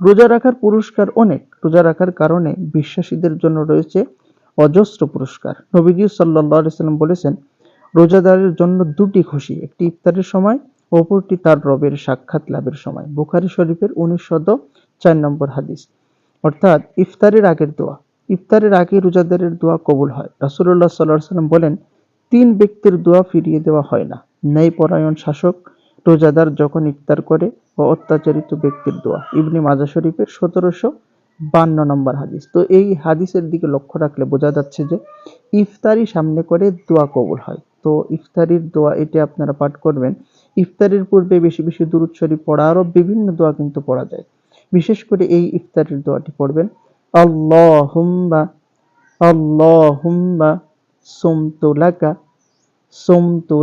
রোজা রাখার পুরস্কার অনেক। রোজা রাখার কারণে বিশ্বাসীদের জন্য রয়েছে অজস্র পুরস্কার। নবীজি সাল্লাম বলেছেন, রোজাদারের জন্য দুটি খুশি, একটি ইফতারের সময়, অপরটি তার রবের সাক্ষাৎ লাভের সময়। বুখারি শরীফের উনিশশত চার নম্বর হাদিস। অর্থাৎ ইফতারের আগের দোয়া। ইফতারের আগে রোজাদারের দোয়া কবুল হয়। রাসুল্লাহ সাল্লাহ সাল্লাম বলেন, তিন ব্যক্তির দোয়া ফিরিয়ে দেওয়া হয় না। ন্যায়পরায়ণ শাসক রোজাদার যখন ইফতার করে ও অত্যাচারিত ব্যক্তির দোয়া। ইবনি মাজা শরীফের সতেরোশো বান্ন নম্বর হাদিস। তো এই হাদিসের দিকে লক্ষ্য রাখলে বোঝা যাচ্ছে যে ইফতারি সামনে করে দোয়া কবুল হয়। তো ইফতারির দোয়া এটি আপনারা পাঠ করবেন। ইফতারির পূর্বে বেশি বেশি দুরুদ শরীফ পড়া আরও বিভিন্ন দোয়া কিন্তু পড়া যায়। বিশেষ করে এই ইফতারির দোয়াটি পড়বেন, আল্লাহুম্মা আল্লাহুম্মা, সুমতু লাকা, সুমতু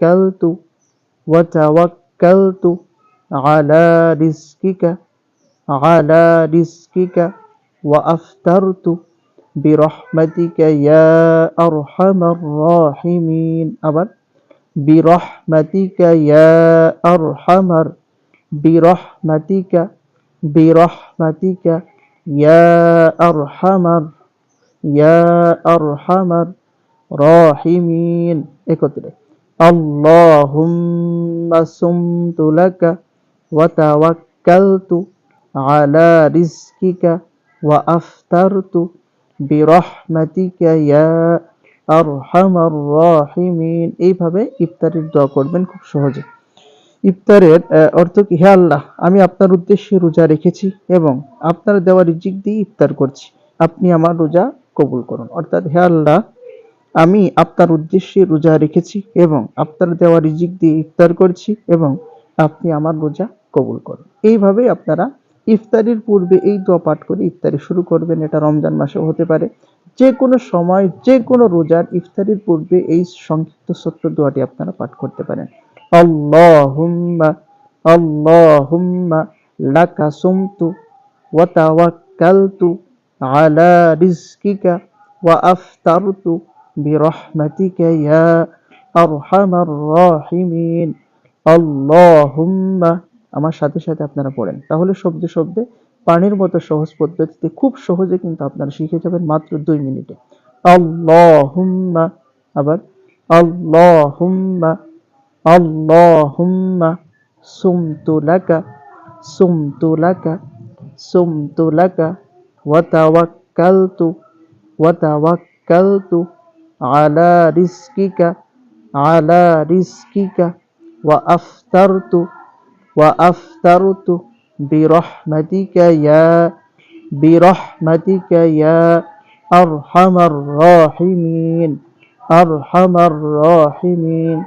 توكلت وتوكلت على رزقك على رزقك وأفترت برحمتك يا أرحم الراحمين. أبد. برحمتك يا أرحم برحمتك برحمتك يا أرحم يا أرحم الراحمين. إيه اكتب اللهم صمت لك وتوكلت على رزقك وأفطرت برحمتك يا আরহামার রাহিমিন এইভাবে ইফতারের দোয়া করবেন খুব সহজে ইফতারের আহ, অর্থ কি হে আল্লাহ আমি আপনার উদ্দেশ্যে রোজা রেখেছি এবং আপনার দেওয়া রিজিক দিয়ে ইফতার করছি আপনি আমার রোজা কবুল করুন অর্থাৎ হে আল্লাহ আমি আপনার উদ্দেশ্যে রোজা রেখেছি এবং আপনার দেওয়া রিজিক দিয়ে ইফতার করছি এবং আপনি আমার রোজা কবুল করুন। এইভাবে আপনারা ইফতারির পূর্বে এই দোয়া পাঠ করে ইফতারি শুরু করবেন। এটা রমজান মাসেও হতে পারে। যে কোনো সময় যে কোনো রোজার ইফতারির পূর্বে এই সংক্ষিপ্ত ছোট্ট দোয়াটি আপনারা পাঠ করতে পারেন। আল্লাহুম্মা আল্লাহুম্মা লাকা সুমতু ওয়া ওয়া বিরহমাতিকা ইয়া আরহামার রাহিমিন আল্লাহুম্মা আমার সাথে সাথে আপনারা পড়েন। তাহলে শব্দে শব্দে পানির মতো সহজ পদ্ধতিতে খুব সহজে কিন্তু আপনারা শিখে যাবেন মাত্র দুই মিনিটে। আল্লাহুম্মা আবার আল্লাহুম্মা আল্লাহুম্মা সুমতু লাকা সুমতু লাকা সুমতু লাকা ওয়া তাওয়াক্কালতু ওয়া তাওয়াক্কালতু على رزقك على رزقك. وأفترت وأفترت برحمتك يا برحمتك يا أرحم الراحمين أرحم الراحمين.